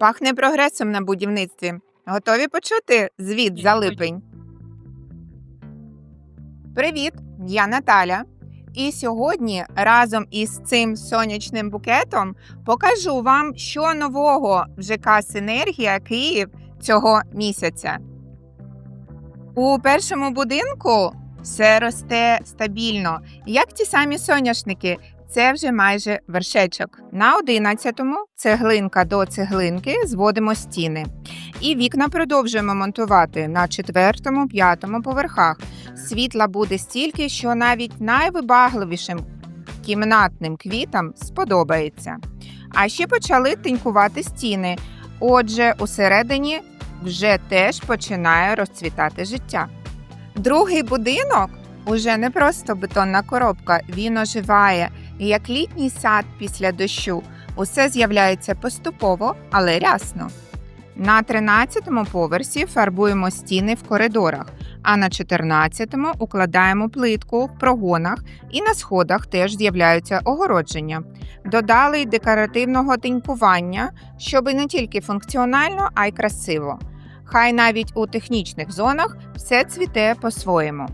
Пахне прогресом на будівництві. Готові почути звіт за липень? Привіт, я Наталя. І сьогодні разом із цим сонячним букетом покажу вам, що нового в ЖК Синергія Київ цього місяця. У першому будинку все росте стабільно, як ті самі соняшники. Це вже майже вершечок. На 11-му цеглинка до цеглинки зводимо стіни. І вікна продовжуємо монтувати на 4-му, 5-му поверхах. Світла буде стільки, що навіть найвибагливішим кімнатним квітам сподобається. А ще почали тинькувати стіни. Отже, усередині вже теж починає розцвітати життя. Другий будинок уже не просто бетонна коробка, він оживає. Як літній сад після дощу, усе з'являється поступово, але рясно. На 13-му поверсі фарбуємо стіни в коридорах, а на 14-му укладаємо плитку в прогонах і на сходах теж з'являються огородження. Додали й декоративного тинькування, щоб не тільки функціонально, а й красиво. Хай навіть у технічних зонах все цвіте по-своєму.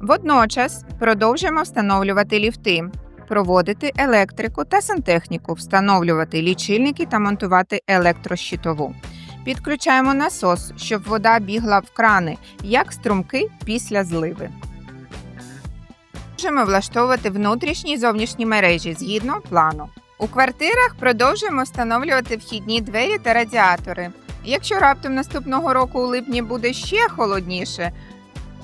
Водночас продовжуємо встановлювати ліфти, проводити електрику та сантехніку, встановлювати лічильники та монтувати електрощитову. Підключаємо насос, щоб вода бігла в крани, як струмки після зливи. Можемо влаштовувати внутрішні й зовнішні мережі згідно плану. У квартирах продовжуємо встановлювати вхідні двері та радіатори. Якщо раптом наступного року у липні буде ще холодніше,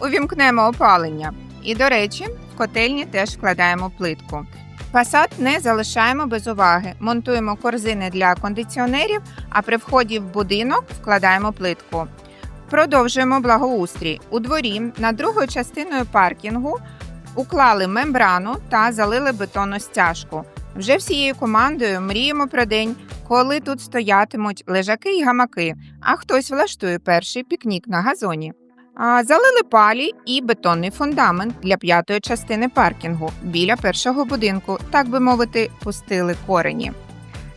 увімкнемо опалення. І, до речі, в котельні теж вкладаємо плитку. Фасад не залишаємо без уваги. Монтуємо корзини для кондиціонерів, а при вході в будинок вкладаємо плитку. Продовжуємо благоустрій. У дворі над другою частиною паркінгу уклали мембрану та залили бетонну стяжку. Вже всією командою мріємо про день, коли тут стоятимуть лежаки й гамаки, а хтось влаштує перший пікнік на газоні. А, Залили палі і бетонний фундамент для п'ятої частини паркінгу біля першого будинку, так би мовити, пустили корені.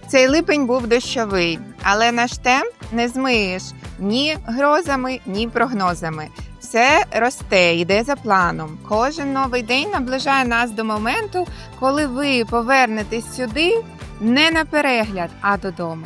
Цей липень був дощовий, але наш темп не змиєш ні грозами, ні прогнозами. Все росте, йде за планом. Кожен новий день наближає нас до моменту, коли ви повернетесь сюди не на перегляд, а додому.